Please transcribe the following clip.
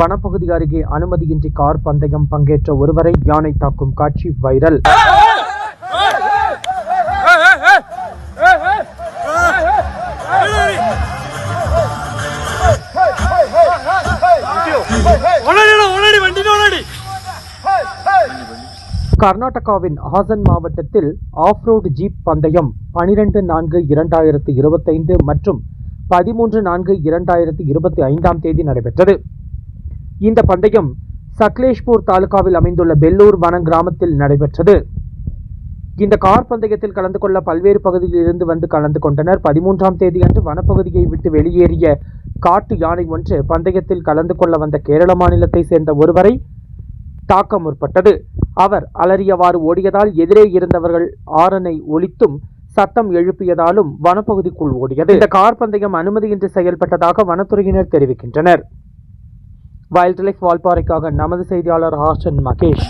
வனப்பகுதி அருகே அனுமதியின்றி கார் பந்தயம் பங்கேற்ற ஒருவரை யானை தாக்கும் காட்சி வைரல். கர்நாடகாவின் ஹாசன் மாவட்டத்தில் ஆஃப்ரோடு ஜீப் பந்தயம் பனிரெண்டு நான்கு இரண்டாயிரத்து இருபத்தைந்து மற்றும் பதிமூன்று நான்கு இரண்டாயிரத்து இருபத்தி ஐந்தாம் தேதி நடைபெற்றது. இந்த பந்தயம் சக்லேஷ்பூர் தாலுகாவில் அமைந்துள்ள பெல்லூர் வனம் கிராமத்தில் நடைபெற்றது. இந்த கார் பந்தயத்தில் கலந்து கொள்ள பல்வேறு பகுதியில் இருந்து வந்து கலந்து கொண்டனர். பதிமூன்றாம் தேதி அன்று வனப்பகுதியை விட்டு வெளியேறிய காட்டு யானை ஒன்று பந்தயத்தில் கலந்து கொள்ள வந்த கேரள மாநிலத்தை சேர்ந்த ஒருவரை தாக்க முற்பட்டது. அவர் அலறியவாறு ஓடியதால் எதிரே இருந்தவர்கள் ஆரனை ஒழித்தும் சத்தம் எழுப்பியதாலும் வனப்பகுதிக்குள் ஓடியது. இந்த கார் பந்தயம் அனுமதியின்றி செயல்பட்டதாக வனத்துறையினர் தெரிவிக்கின்றனர். வைல்ட் லைஃப் வால்பாறைக்காக நமது செய்தியாளர் ஹாசன் மகேஷ்.